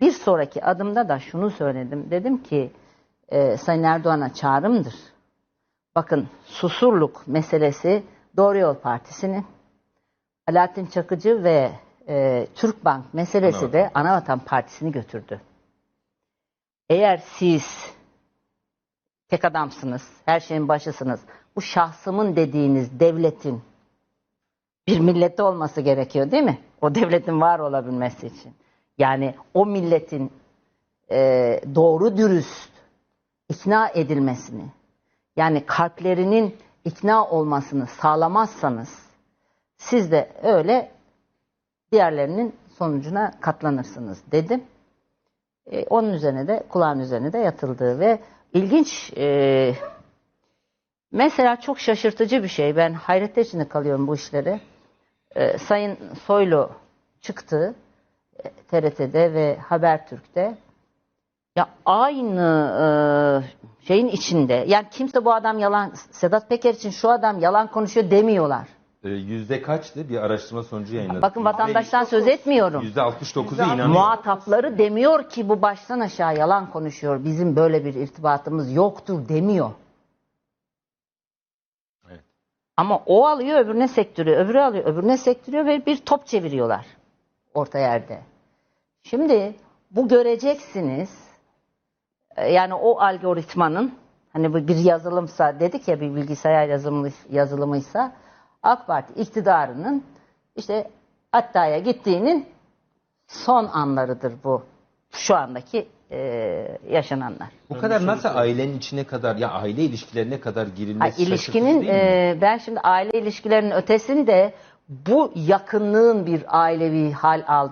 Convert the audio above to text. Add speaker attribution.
Speaker 1: Bir sonraki adımda da şunu söyledim. Dedim ki e, Sayın Erdoğan'a çağrımdır. Bakın Susurluk meselesi Doğru Yol Partisi'nin Alaaddin Çakıcı ve e, Türkbank meselesi de Anavatan Partisi'ni götürdü. Eğer siz tek adamsınız, her şeyin başısınız, bu şahsımın dediğiniz devletin bir millette olması gerekiyor değil mi? O devletin var olabilmesi için. Yani o milletin e, doğru dürüst ikna edilmesini, yani kalplerinin ikna olmasını sağlamazsanız siz de öyle diğerlerinin sonucuna katlanırsınız dedim. E, onun üzerine de kulağın üzerine de yatıldı ve ilginç e, mesela çok şaşırtıcı bir şey. Ben hayrette içinde kalıyorum bu işlere. E, Sayın Soylu çıktı TRT'de ve Habertürk'te. Ya aynı e, şeyin içinde. Yani kimse bu adam yalan, Sedat Peker için şu adam yalan konuşuyor demiyorlar.
Speaker 2: Ee, Yüzde kaçtı? Bir araştırma sonucu yayınladık.
Speaker 1: Bakın vatandaştan söz etmiyorum.
Speaker 2: Yüzde 69'u inanıyor.
Speaker 1: Muhatapları demiyor ki bu baştan aşağı yalan konuşuyor. Bizim böyle bir irtibatımız yoktur demiyor.
Speaker 2: Evet.
Speaker 1: Ama o alıyor öbürüne sektiriyor, öbürü alıyor öbürüne sektiriyor ve bir top çeviriyorlar orta yerde. Şimdi bu göreceksiniz e, yani o algoritmanın hani bu bir yazılımsa dedik ya bir bilgisayar yazılımı, yazılımıysa AK Parti iktidarının işte Hatta'ya gittiğinin son anlarıdır bu. Şu andaki e, yaşananlar.
Speaker 2: Bu kadar nasıl ailenin içine kadar ya aile ilişkilerine kadar
Speaker 1: Ha,
Speaker 2: girilmesi
Speaker 1: ilişkinin
Speaker 2: şaşırtıcı değil mi?
Speaker 1: e, ben şimdi aile ilişkilerinin ötesinde bu yakınlığın bir ailevi hal aldı.